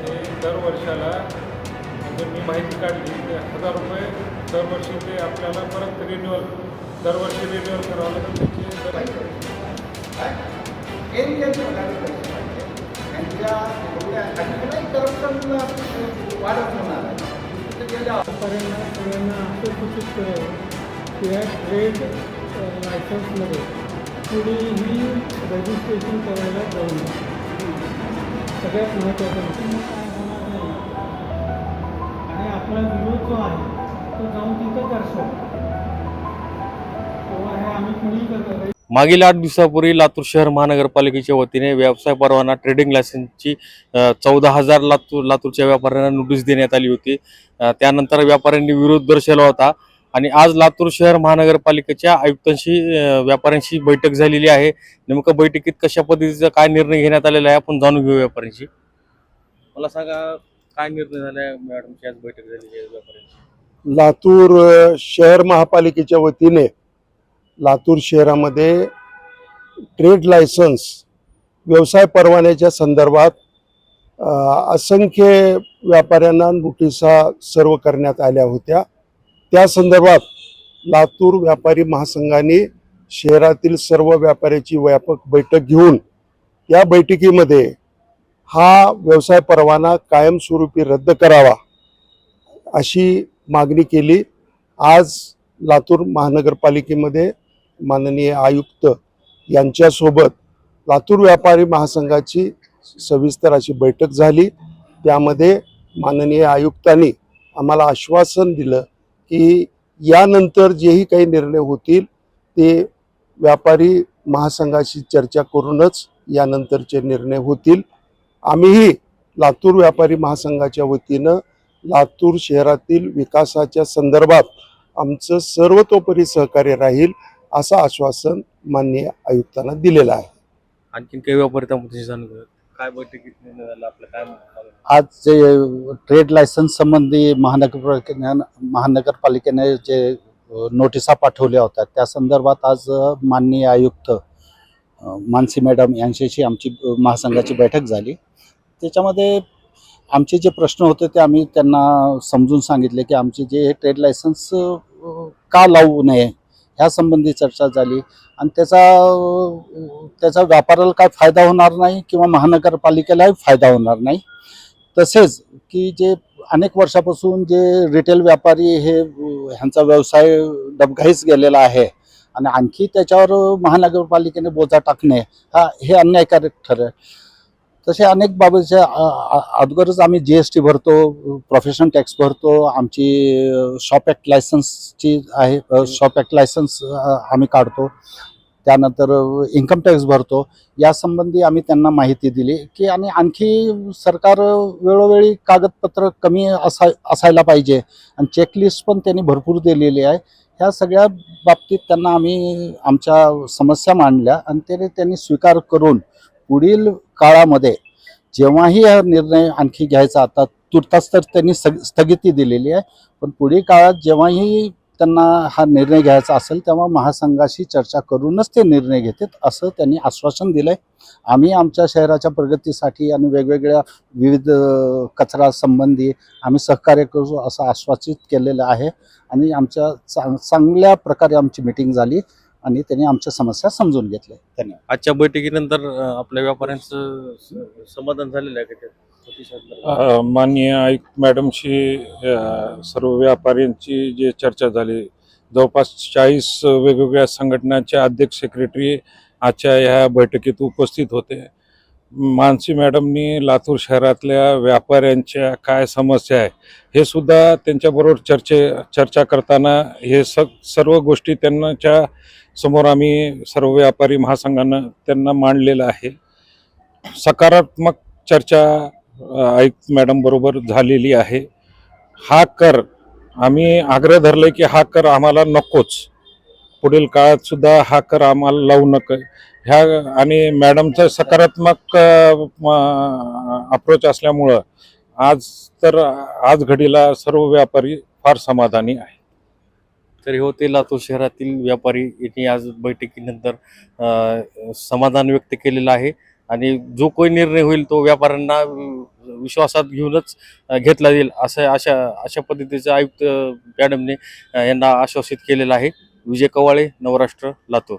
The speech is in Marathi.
ते दर वर्षाला म्हणजे मी माहिती काढली ते हजार रुपये दरवर्षी ते आपल्याला परत रिन्युअल दरवर्षी रिन्युअल करावं लागेल एन त्यांचे बघायला नाही सगळ्यांना असं सूचित करावं की या ट्रेड लायसन्समध्ये कुणीही रजिस्ट्रेशन करायला जाऊ नये सगळ्यात महत्त्वाचं म्हणजे मग काय होणार नाही. आणि आपला विरोध जो आहे तो जाऊन तिथं दर्शव करतो. मागील आठ दिवसापूर्वी लातूर शहर महानगरपालिकेच्या वतीने व्यवसाय परवाना ट्रेडिंग लायसन्सची चौदा हजार लातूर लातूरच्या व्यापाऱ्यांना नोटीस देण्यात आली होती. त्यानंतर व्यापाऱ्यांनी विरोध दर्शवला होता. आणि आज लातूर शहर महानगरपालिकेच्या आयुक्तांशी व्यापाऱ्यांशी बैठक झालेली आहे. नेमकं बैठकीत कशा पद्धतीचा काय निर्णय घेण्यात आलेला आहे आपण जाणून घेऊ व्यापाऱ्यांशी. मला सांगा काय निर्णय झाला मॅडमची आज बैठक झालेली आहे व्यापाऱ्यांची? लातूर शहर महापालिकेच्या वतीने लातूर शहरामध्ये ट्रेड लायसन्स व्यवसाय परवान्याच्या संदर्भात असंख्य व्यापाऱ्यांना नोटिसा सर्व करण्यात आल्या होत्या. त्या संदर्भात लातूर व्यापारी महासंघाने शहरातील सर्व व्यापाऱ्याची व्यापक बैठक घेऊन या बैठकीमध्ये हा व्यवसाय परवाना कायमस्वरूपी रद्द करावा अशी मागणी केली. आज लातूर महानगरपालिकेमध्ये माननीय आयुक्त यांच्यासोबत लातूर व्यापारी महासंघाची सविस्तर अशी बैठक झाली. त्यामध्ये माननीय आयुक्तांनी आम्हाला आश्वासन दिलं की यानंतर जेही काही निर्णय होतील ते व्यापारी महासंघाशी चर्चा करूनच यानंतरचे निर्णय होतील. आम्हीही लातूर व्यापारी महासंघाच्या वतीनं लातूर शहरातील विकासाच्या संदर्भात आमचं सर्वतोपरी सहकार्य राहील असं आश्वासन माननीय आयुक्तांना दिलेलं आहे. आणखी काही व्यापारी त्यामध्ये जाणून काय बैठकीत निर्णय झाला आपलं काय म्हणणं? आज जे ट्रेड लायसन्स संबंधी महानगर महानगरपालिकेने जे नोटिसा पाठवल्या होत्या त्या संदर्भात आज माननीय आयुक्त मानसी मॅडम यांच्याशी आमची महासंघाची बैठक झाली त्याच्यामध्ये आमचे जे प्रश्न होते ते आम्ही त्यांना समजून सांगितले की आमचे जे हे ट्रेड लायसन्स का लावू नये ह्यासंबंधी चर्चा झाली. आणि त्याचा त्याचा व्यापाराला काय फायदा होणार नाही किंवा महानगरपालिकेलाही फायदा होणार नाही. तसेच की जे अनेक वर्षापासून जे रिटेल व्यापारी हे ह्यांचा व्यवसाय डबघाईस गेलेला आहे आणि आणखी त्याच्यावर महानगरपालिकेने बोजा टाकणे हा हे अन्यायकारक ठरेल. तसे अनेक बाबीचे अगोदरच आम्ही जी एस टी भरतो प्रोफेशन टॅक्स भरतो आमची शॉप ॲक्ट लायसन्सची आहे शॉप ॲक्ट लायसन्स आम्ही काढतो. त्यानंतर इन्कम टॅक्स भरतो. यासंबंधी आम्ही त्यांना माहिती दिली की आणि आणखी सरकार वेळोवेळी कागदपत्र कमी असाय असायला पाहिजे आणि चेकलिस्ट पण त्यांनी भरपूर दिलेली आहे. ह्या सगळ्या बाबतीत त्यांना आम्ही आमच्या समस्या मांडल्या आणि त्याने त्यांनी स्वीकार करून पुढील काळामध्ये जेव्हाही हा निर्णय आणखी घ्यायचा आता तुर्तास तर त्यांनी सग स्थगिती दिलेली आहे. पण पुढील काळात जेव्हाही त्यांना हा निर्णय घ्यायचा असेल तेव्हा महासंघाशी चर्चा करूनच ते निर्णय घेतात असं त्यांनी आश्वासन दिलंय. आम्ही आमच्या शहराच्या प्रगतीसाठी आणि वेगवेगळ्या विविध कचरा संबंधी आम्ही सहकार्य करू असं आश्वासित केलेलं आहे. आणि आमच्या चांग चांगल्या प्रकारे आमची मिटिंग झाली. आणि त्यांनी आमच्या समस्या समजून घेतल्या. धन्यवाद. आजच्या बैठकीनंतर अ, आपल्या व्यापाऱ्यांचं स- समाधान झालेलं आहे का? अ, माननीय आयुक्त मॅडमशी अ, सर्व व्यापाऱ्यांची जी चर्चा झाली जवळपास चाळीस वेगवेगळ्या संघटनांचे अध्यक्ष सेक्रेटरी आजच्या ह्या बैठकीत उपस्थित होते. मानसी मॅडमनी लातूर शहरातल्या व्यापाऱ्यांच्या काय समस्या आहे हे सुद्धा त्यांच्याबरोबर चर्चे चर्चा करताना हे स सर्व गोष्टी त्यांच्यासमोर आम्ही सर्व व्यापारी महासंघानं त्यांना मांडलेलं आहे. सकारात्मक चर्चा आयुक्त मॅडमबरोबर झालेली आहे. हा कर आम्ही आग्रह धरले की हा कर आम्हाला नकोच. पुढील काळात सुद्धा हा कर आम्हाला लावू नका. ह्या आणि मॅडमचं सकारात्मक अप्रोच असल्यामुळं आज तर आज घडीला सर्व व्यापारी फार समाधानी आहे. तरी होते लातूर शहरातील व्यापारी यांनी आज बैठकीनंतर समाधान व्यक्त केलेलं आहे. आणि जो कोणी निर्णय होईल तो व्यापाऱ्यांना विश्वासात घेऊनच घेतला जाईल असं अशा अशा पद्धतीचं आयुक्त मॅडमने यांना आश्वासित केलेलं आहे. विजय कवाळे नवराष्ट्र लातूर.